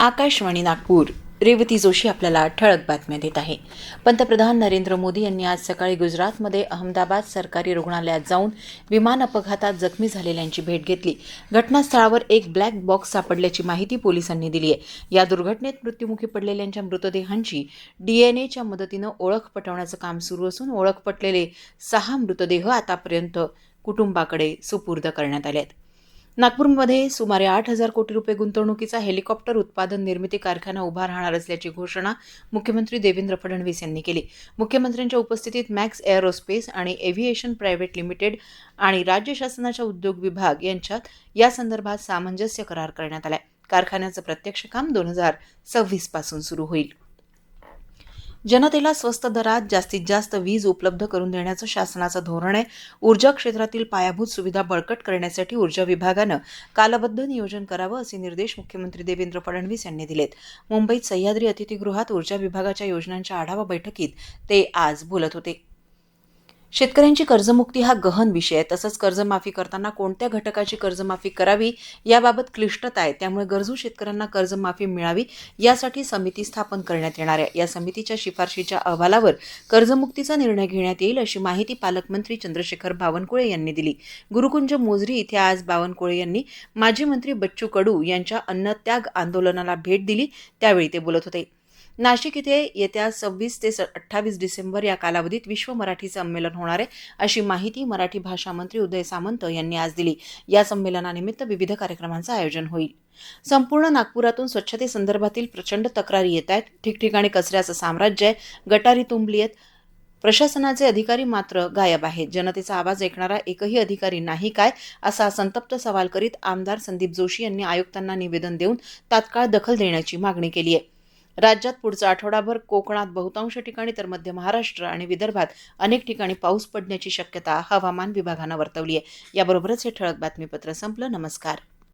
आकाशवाणी नागपूर. रेवती जोशी आपल्याला ठळक बातम्या देत आहे. पंतप्रधान नरेंद्र मोदी यांनी आज सकाळी गुजरातमध्ये अहमदाबाद सरकारी रुग्णालयात जाऊन विमान अपघातात जखमी झालेल्यांची भेट घेतली. घटनास्थळावर एक ब्लॅक बॉक्स सापडल्याची माहिती पोलिसांनी दिली आहे. या दुर्घटनेत मृत्युमुखी पडलेल्यांच्या मृतदेहांची डीएनएच्या मदतीनं ओळख पटवण्याचं काम सुरू असून ओळख पटलेले सहा मृतदेह आतापर्यंत कुटुंबाकडे सुपूर्द करण्यात आले आहेत नागपूरमध्ये सुमारे आठ हजार कोटी रुपये गुंतवणुकीचा हेलिकॉप्टर उत्पादन निर्मिती कारखाना उभा राहणार असल्याची घोषणा मुख्यमंत्री देवेंद्र फडणवीस यांनी केली. मुख्यमंत्र्यांच्या उपस्थितीत मॅक्स एअरोस्पेस आणि एव्हिएशन प्रायव्हेट लिमिटेड आणि राज्य शासनाच्या उद्योग विभाग यांच्यात या संदर्भात सामंजस्य करार करण्यात आलाय. कारखान्याचं प्रत्यक्ष काम दोन हजार सव्वीसपासून सुरू होईल. जनतेला स्वस्त दरात जास्तीत जास्त वीज उपलब्ध करून देण्याचं शासनाचं धोरण आहे. ऊर्जा क्षेत्रातील पायाभूत सुविधा बळकट करण्यासाठी ऊर्जा विभागानं कालबद्ध नियोजन करावं असे निर्देश मुख्यमंत्री देवेंद्र फडणवीस यांनी दिलेत. मुंबईत सह्याद्री अतिथीगृहात ऊर्जा विभागाच्या योजनांच्या आढावा बैठकीत ते आज बोलत होते. शेतकऱ्यांची कर्जमुक्ती हा गहन विषय आहे. तसंच कर्जमाफी करताना कोणत्या घटकाची कर्जमाफी करावी याबाबत क्लिष्टता आहे. त्यामुळे गरजू शेतकऱ्यांना कर्जमाफी मिळावी यासाठी समिती स्थापन करण्यात येणार आहे. या समितीच्या शिफारशीच्या अहवालावर कर्जमुक्तीचा निर्णय घेण्यात येईल अशी माहिती पालकमंत्री चंद्रशेखर बावनकुळे यांनी दिली. गुरुकुंज मोजरी इथे आज बावनकुळे यांनी माजी मंत्री बच्चू कडू यांच्या अन्नत्याग आंदोलनाला भेट दिली. त्यावेळी ते बोलत होते. नाशिक इथे येत्या सव्वीस ते अठ्ठावीस डिसेंबर या कालावधीत विश्व मराठी संमेलन होणार आहे अशी माहिती मराठी भाषा मंत्री उदय सामंत यांनी आज दिली. या संमेलनानिमित्त विविध कार्यक्रमांचं आयोजन होईल. संपूर्ण नागपुरातून स्वच्छतेसंदर्भातील प्रचंड तक्रारी येत आहेत. ठिकठिकाणी कचऱ्याचं साम्राज्य आहे. गटारी तुंबली आहेत. प्रशासनाचे अधिकारी मात्र गायब आहेत. जनतेचा आवाज ऐकणारा एकही अधिकारी नाही काय असा संतप्त सवाल करीत आमदार संदीप जोशी यांनी आयुक्तांना निवेदन देऊन तात्काळ दखल देण्याची मागणी केली आहे. राज्यात पुढचा आठवडाभर कोकणात बहुतांश ठिकाणी तर मध्य महाराष्ट्र आणि विदर्भात अनेक ठिकाणी पाऊस पडण्याची शक्यता हवामान विभागानं वर्तवली आहे. याबरोबरच हे ठळक बातमीपत्र संपलं. नमस्कार.